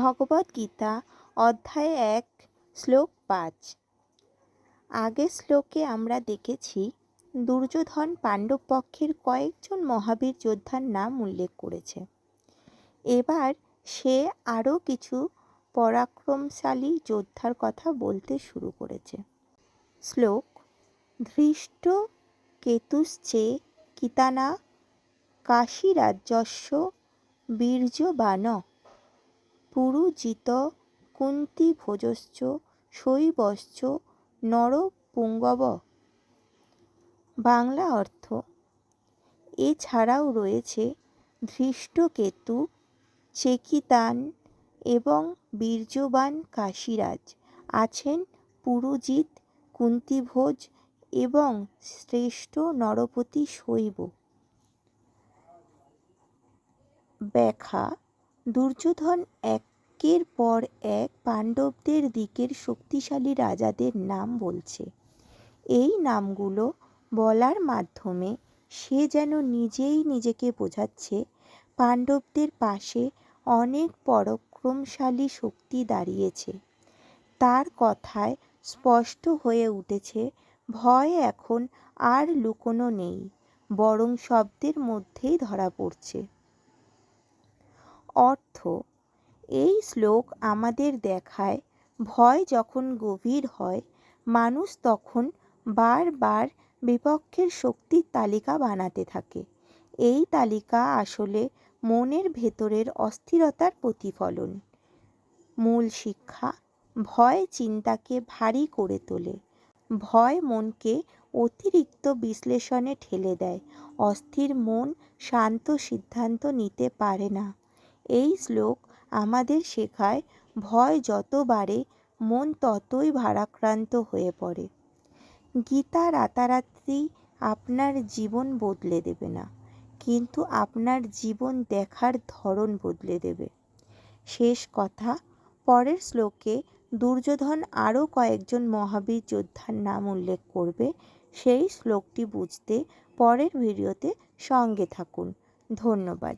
ভগবদ্গীতা অধ্যায় এক, শ্লোক পাঁচ। আগের শ্লোকে আমরা দেখেছি, দুর্যোধন পাণ্ডব পক্ষের কয়েকজন মহাবীর যোদ্ধার নাম উল্লেখ করেছে। এবার সে আরও কিছু পরাক্রমশালী যোদ্ধার কথা বলতে শুরু করেছে। শ্লোক, ধৃষ্ট কেতুশ্চে কিতানা কাশীরাজ্যস্য বীর্যবান পুরুজিত কুন্তিভোজশ্চ শৈবশ্চ নরপুঙ্গব। বাংলা অর্থ, এছাড়াও রয়েছে ধৃষ্টকেতু, চেকিতান এবং বীর্যবান কাশীরাজ। আছেন পুরুজিত, কুন্তিভোজ এবং শ্রেষ্ঠ নরপতি শৈব। ব্যাখ্যা, দুর্যোধন একের পর এক পাণ্ডবদের দিকের শক্তিশালী রাজাদের নাম বলছে। এই নামগুলো বলার মাধ্যমে সে যেন নিজেই নিজেকে বোঝাচ্ছে, পাণ্ডবদের পাশে অনেক পরাক্রমশালী শক্তি দাঁড়িয়েছে। তার কথায় স্পষ্ট হয়ে উঠেছে, ভয় এখন আর লুকোনো নেই, বরং শব্দের মধ্যেই ধরা পড়ছে। অর্থ এই শ্লোক আমাদের দেখায়, ভয় যখন গভীর হয়, মানুষ তখন বারবার বিপক্ষের শক্তির তালিকা বানাতে থাকে। এই তালিকা আসলে মনের ভেতরের অস্থিরতার প্রতিফলন। মূল শিক্ষা, ভয় চিন্তাকে ভারী করে তোলে। ভয় মনকে অতিরিক্ত বিশ্লেষণে ঠেলে দেয়। অস্থির মন শান্ত সিদ্ধান্ত নিতে পারে না। এই শ্লোক আমাদের শেখায়, ভয় যত বাড়ে, মন ততই ভারাক্রান্ত হয়ে পড়ে। গীতা রাতারাতি আপনার জীবন বদলে দেবে না, কিন্তু আপনার জীবন দেখার ধরন বদলে দেবে। শেষ কথা, পরের শ্লোকে দুর্যোধন আরও কয়েকজন মহাবীর যোদ্ধার নাম উল্লেখ করবে, সেই শ্লোকটি বুঝতে পরের ভিডিওতে সঙ্গে থাকুন। ধন্যবাদ।